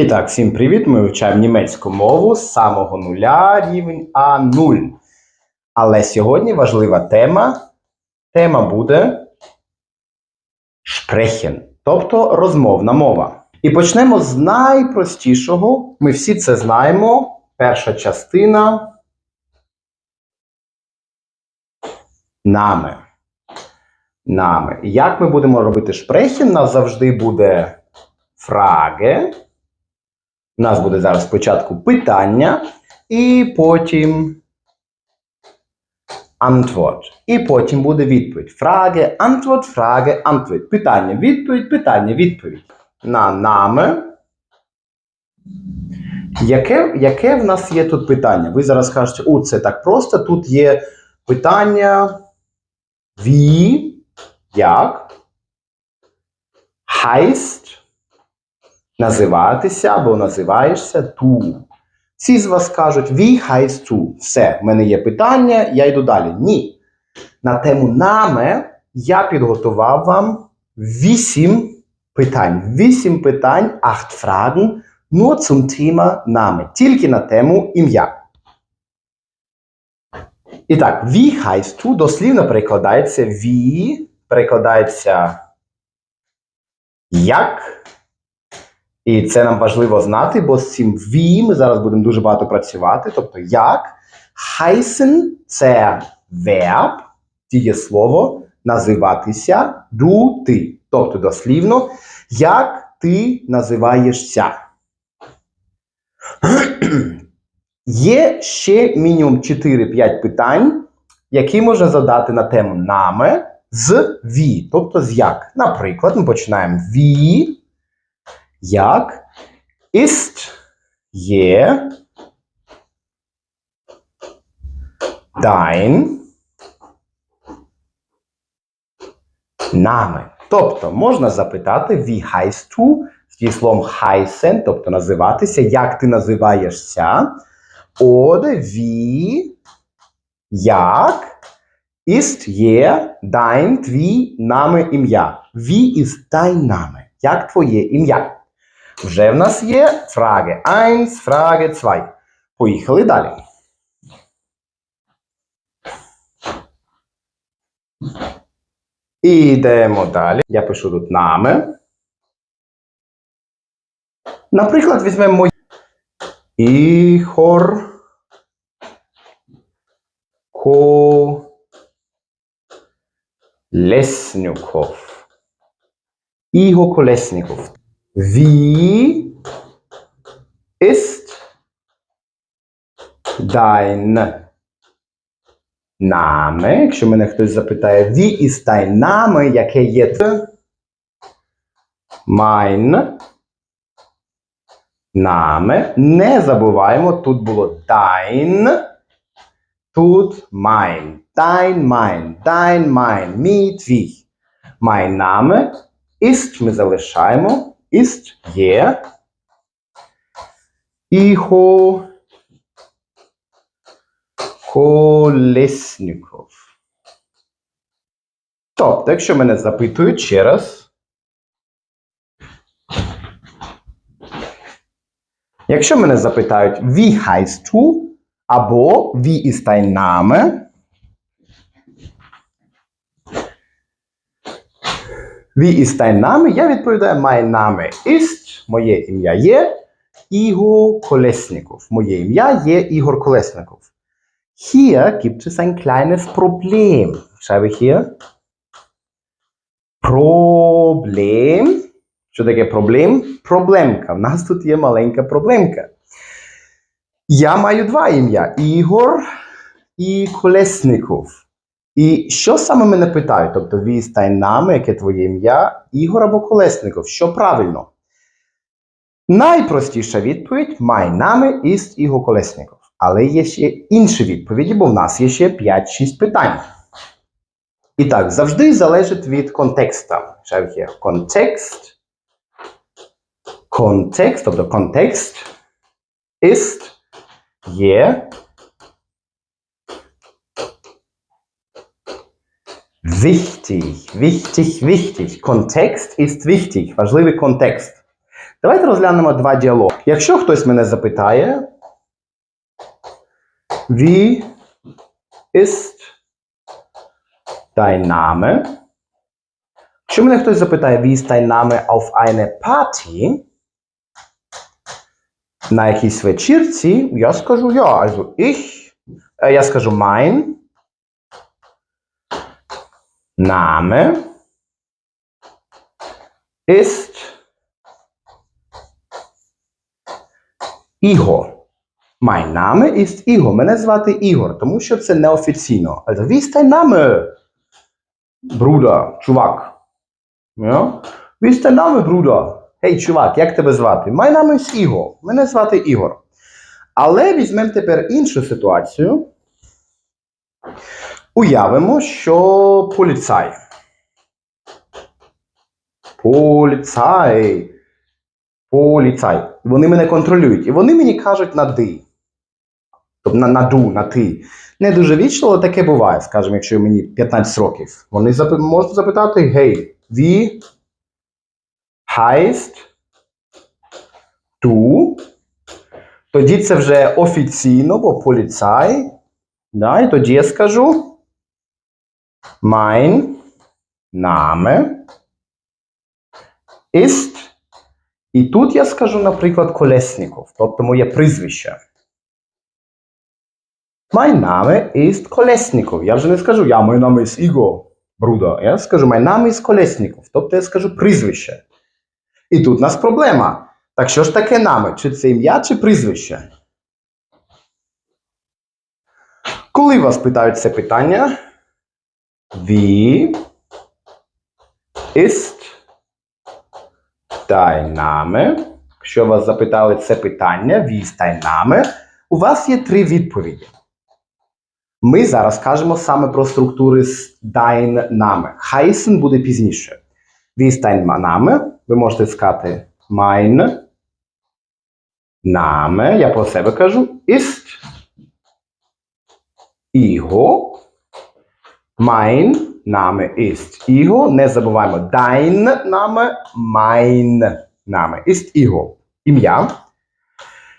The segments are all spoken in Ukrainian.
І так, всім привіт! Ми вивчаємо німецьку мову з самого нуля рівень А0. Але сьогодні важлива тема. Тема буде sprechen, тобто розмовна мова. І почнемо з найпростішого. Ми всі це знаємо. Перша частина нами. Нами. Як ми будемо робити шпрехін? У нас завжди буде фраге. У нас буде зараз спочатку питання, і потім Antwort. І потім буде відповідь. Фраге, Antwort, фраге, Antwort. Питання, відповідь, питання, відповідь. На нами. Яке, яке в нас є тут питання? Ви зараз кажете, о, це так просто. Тут є питання wie, як, heißt, називатися або називаєшся ту. Всі з вас кажуть, wie heißt du? Все, в мене є питання, я йду далі. Ні. На тему наме я підготував вам вісім питань. Вісім питань, acht Fragen, nur zum Thema Name. Тільки на тему ім'я. І так, wie heißt du дослівно перекладається wie, перекладається як. І це нам важливо знати, бо з цим «wie» ми зараз будемо дуже багато працювати. Тобто, як heißen – це verb, дієслово, називатися du, ти. Тобто, дослівно, як ти називаєшся. Є ще мінімум 4-5 питань, які можна задати на тему наме з «wie», тобто з як. Наприклад, ми починаємо «wie», як ist є dein Name. Тобто можна запитати wie heißt du з дієслом heißen, тобто називатися, як ти називаєшся, oder wie, як ist є dein, твій наме ім'я. Wie ist dein Name? Як твоє ім'я? Вже в нас є фраги 1, фраги 2. Поїхали далі. І йдемо далі. Я пишу тут нами. Наприклад, візьмемо Іхор Колеснюков. Ігор Колесніков. Wie ist dein Name? Якщо мене хтось запитає, wie ist dein Name, яке є? Mein Name. Не забуваємо, тут було dein, тут mein. Dein, mein, dein, mein, мій, твій. Mein Name ist ми залишаємо. Ist є. Іхо Колесніков. Тобто, якщо мене запитують ще раз. Якщо мене запитають wie heißt du або wie ist dein Name, Wie ist dein Name? Я відповідаю, mein Name ist, моє ім'я є Ігор Колесніков. Моє ім'я є Ігор Колесніков. Hier gibt es ein kleines Problem. Schreibe ich hier. Problem. Що таке проблем? Проблемка. У нас тут є маленька проблемка. Я маю два ім'я: Ігор і Колесніков. І що саме мене питають? Тобто вістай нами, яке твоє ім'я, Ігор або Колесников. Що правильно? Найпростіша відповідь май нами іст Ігор Колесников. Але є ще інші відповіді, бо в нас є ще 5-6 питань. І так, завжди залежить від контекста. Є контекст. Контекст, тобто контекст ist є Wichtig, wichtig, wichtig. Контекст ist wichtig. Важливий контекст. Давайте розглянемо два діалоги. Якщо хтось мене запитає, wie ist dein Name? Якщо мене хтось запитає, wie ist dein Name auf eine Party? На якійсь вечірці, я скажу я, also ich, е, я скажу mein Name ist Ігор. Mein Name ist Ігор. Мене звати Ігор, тому що це неофіційно. Also, wie ist dein Name? Бруда, чувак. Ja? Wie ist dein Name, Бруда? Гей, чувак, як тебе звати? My name is Ігор. Мене звати Ігор. Але візьмемо тепер іншу ситуацію. Уявимо, що поліцай. Поліцай. Поліцай. Вони мене контролюють. І вони мені кажуть на ди. Тобто на, на ду, на ти. Не дуже вічно, але таке буває, скажімо, якщо мені 15 років. Вони запи- можуть запитати: гей, wie heißt du? Тоді це вже офіційно, бо поліцай. Да, і тоді я скажу mein Name ist. І тут я скажу, наприклад, Колесніков, тобто моє прізвище. Mein Name ist Колесніков. Я вже не скажу, я mein Name ist Ігор Бруда. Я скажу, mein Name ist Колесніков. Тобто я скажу прізвище. І тут у нас проблема. Так що ж таке нами? Чи це ім'я, чи прізвище? Коли вас питають це питання, wie ist dein Name? Якщо вас запитали це питання, wie ist dein Name, у вас є три відповіді. Ми зараз кажемо саме про структури dein Name. Heißen буде пізніше. Wie ist dein Name? Ви можете сказати mein Name. Я про себе кажу. Ist Ігор. Mein Name ist Ігор. Не забуваємо dein Name, mein Name ist Ігор. Ім'я.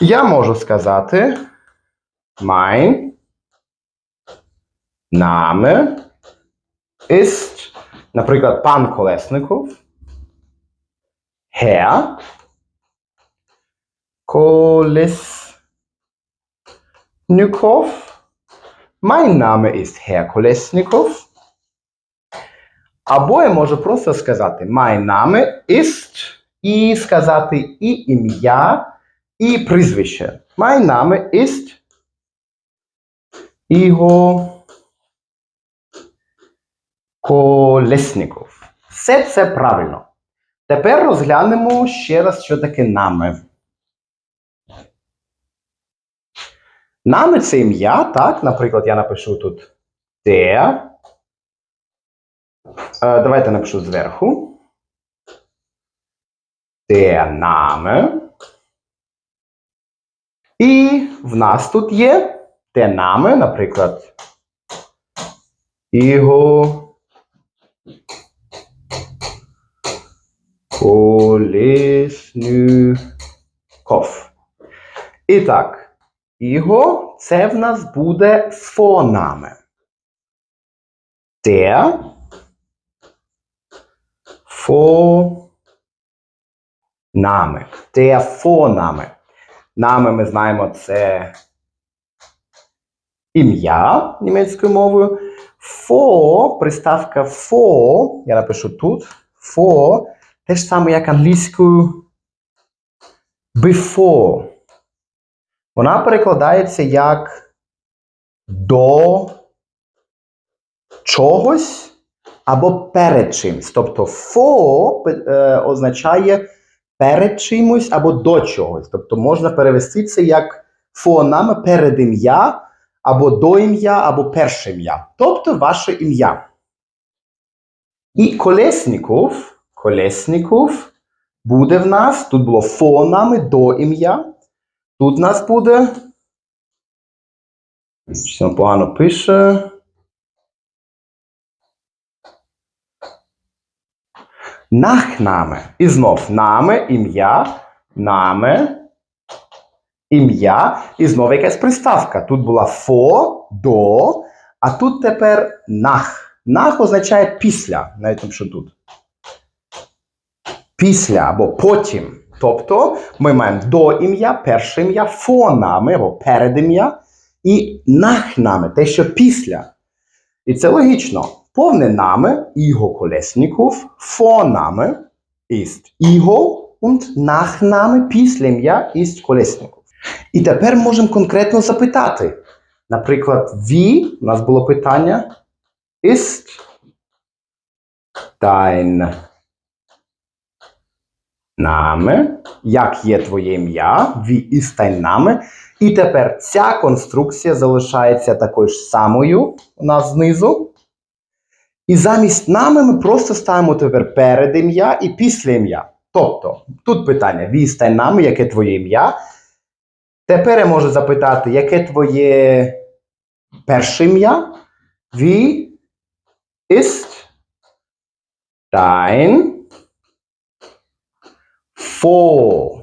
Я можу сказати mein Name ist, наприклад, пан Колесников. Herr Kolesnikov. Mein Name ist Herr Kolesnikov. Або я можу просто сказати mein Name ist і сказати і ім'я, і прізвище. Mein Name ist Ігор Колесніков. Все це правильно. Тепер розглянемо ще раз, що таке нами. Нами це ім'я, так? Наприклад, я напишу тут der. Е, давайте напишу зверху. Der Name. І в нас тут є der Name, наприклад. Ігор. Колеснюков. І так, Іго це в нас буде фонами. Der Фонами. Der фонами. Нами ми знаємо це ім'я німецькою мовою. Фо, приставка фо, я напишу тут. Фо, те ж саме, як англійською before. Вона перекладається як до чогось або перед чимсь. Тобто фо е, означає перед чимось або до чогось. Тобто можна перевести це як фонами перед ім'я, або до ім'я, або перше ім'я. Тобто ваше ім'я. І Колесніков, Колесніков буде в нас, тут було фонами до ім'я. Тут нас буде. Що погано пише. Нахнаме. І знов наме, ім'я, наме, ім'я і знову якась приставка. Тут була фо, до, а тут тепер нах. Нах означає після, навіть там що тут. Після або потім. Тобто ми маємо до ім'я, перше ім'я, фо нами або перед ім'я, і нах нами, те, що після. І це логічно. Повне нами Іго Колесніков, фо нами ist Іго, und nach нами після ім'я ist Колесніков. І тепер можемо конкретно запитати. Наприклад, wie, у нас було питання, ist dein Name, як є твоє ім'я, ist dein Name. І тепер ця конструкція залишається такою ж самою у нас знизу. І замість нами ми просто ставимо тепер перед ім'я і після ім'я. Тобто, тут питання: ist Name, яке твоє ім'я. Тепер я можу запитати, яке твоє перше ім'я? Wie ist dein Vorname?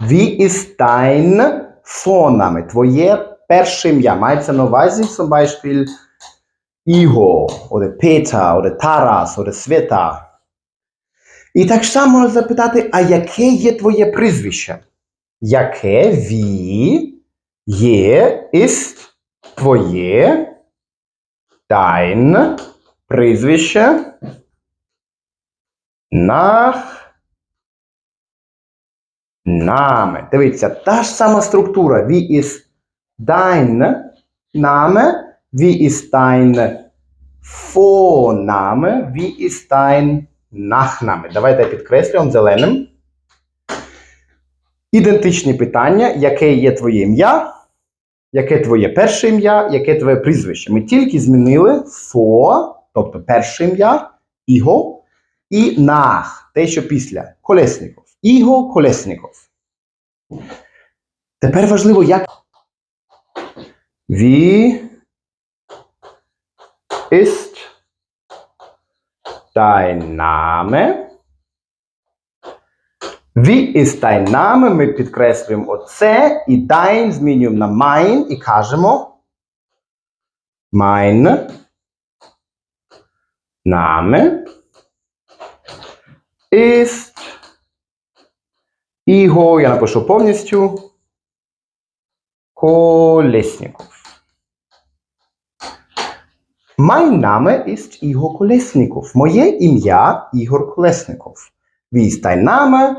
Wie ist dein Vorname? Твоє перше ім'я. Мається на увазі, zum Beispiel, Igor, oder Peter, oder Taras, oder Sveta. І так само можна запитати, а яке є твоє прізвище? Яке ві є ist твоє dein прізвище nach Name. Дивіться, та ж сама структура. Wie ist dein Name? Wie ist dein Vorname? Wie ist dein Nachname? Давайте підкреслюємо зеленим. Ідентичні питання, яке є твоє ім'я, яке твоє перше ім'я, яке твоє прізвище. Ми тільки змінили фо, тобто перше ім'я, іго, і нах, те, що після Колесніков. Іго Колесніков. Тепер важливо, як. Wie ist dein Name? Wie ist? Ми підкреслюємо оце і dein змінюємо на mein і кажемо mein Name ist Ігор, я напишу повністю. Колесніков. Mein Name ist Ігор Колесніков. Моє ім'я Ігор Колесников. Wie ist dein Name?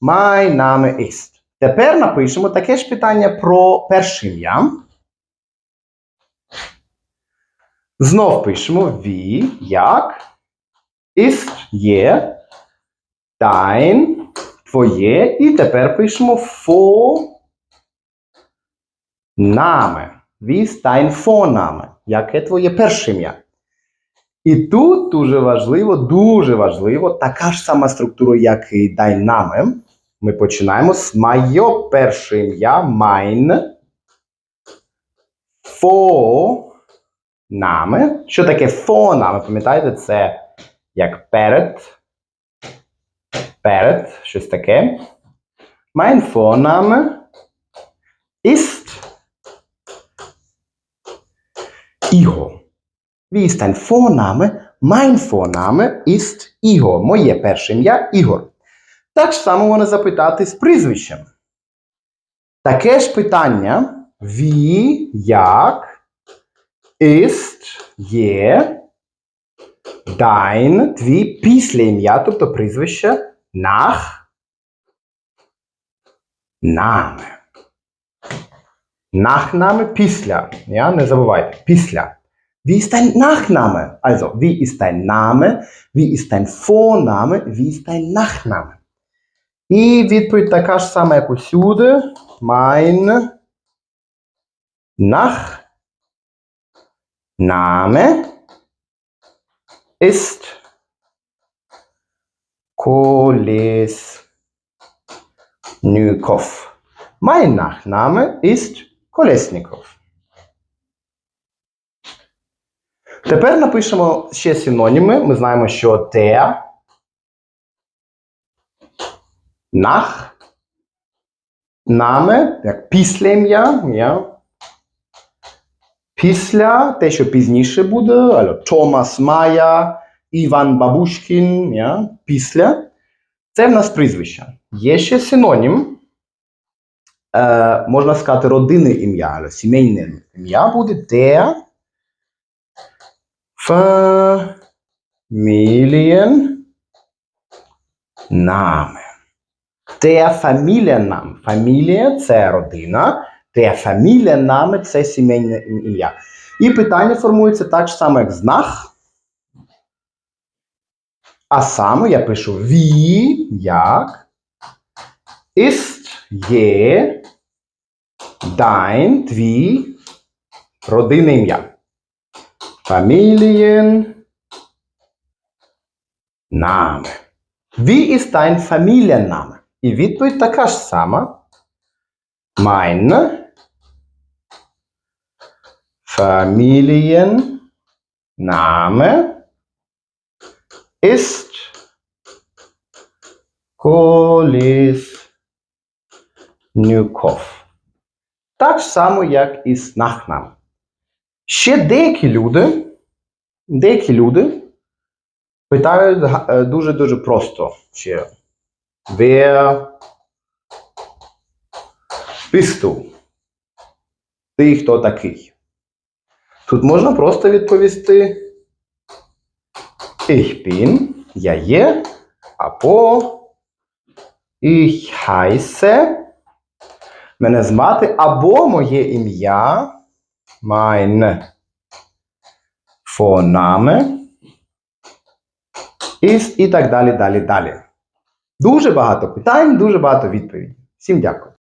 Mein Name ist. Тепер напишемо таке ж питання про перше ім'я. Знов пишемо wie, як, ist, є, dein, твоє, і тепер пишемо name. Wie ist dein Vorname? Яке твоє перше ім'я? І тут дуже важливо, дуже важливо, така ж сама структура, як і Name. Ми починаємо з моє перше ім'я, mein Vorname. Що таке Vorname? Пам'ятаєте, це як перед, перед, щось таке. Mein Vorname ist Igor. Wie ist dein Vorname? Mein Vorname ist Igor. Моє перше ім'я Ігор. Так само можна запитати з прізвищем. Таке ж питання: Wie, як, ist, є, dein, твій після ім'я, тобто прізвище, nach, Name. Nachname після. Ja, не забувайте. Після. Wie ist dein Nachname? Also, wie ist dein Name? Wie ist dein Vorname? Wie ist dein Nachname? І відповідь така ж сама, як усюди. Mein Nachname ist Kolesnikov. Mein Nachname ist Колесников. Тепер напишемо ще синоніми. Ми знаємо, що der, nach Наме, як після ім'я. Я. Після, те, що пізніше буде, алло, Томас Майя, Іван Бабушкін, я. після. Це в нас прізвище. Є ще синонім. Е, можна сказати родинне ім'я, але сімейне ім'я буде der Familienname. Der Familienname. Фамілія це родина, der Familienname це сімейне ім'я. І питання формується так само, як знак. А саме я пишу wie, як, ist, є, dein, твій, родинне ім'я. Familien, Name. Wie ist dein Familienname? І відповідь така ж сама. Mein Familienname ist Коліснюков. Так само, як і з Нахнам. Ще деякі люди, деякі люди питають дуже-дуже просто ще. Wer bist? Ти хто такий? Тут можна просто відповісти Ich bin, я є, або Ich heiße, мене звати, або моє ім'я, mein Vorname, ist і так далі, далі, далі. Дуже багато питань, дуже багато відповідей. Всім дякую.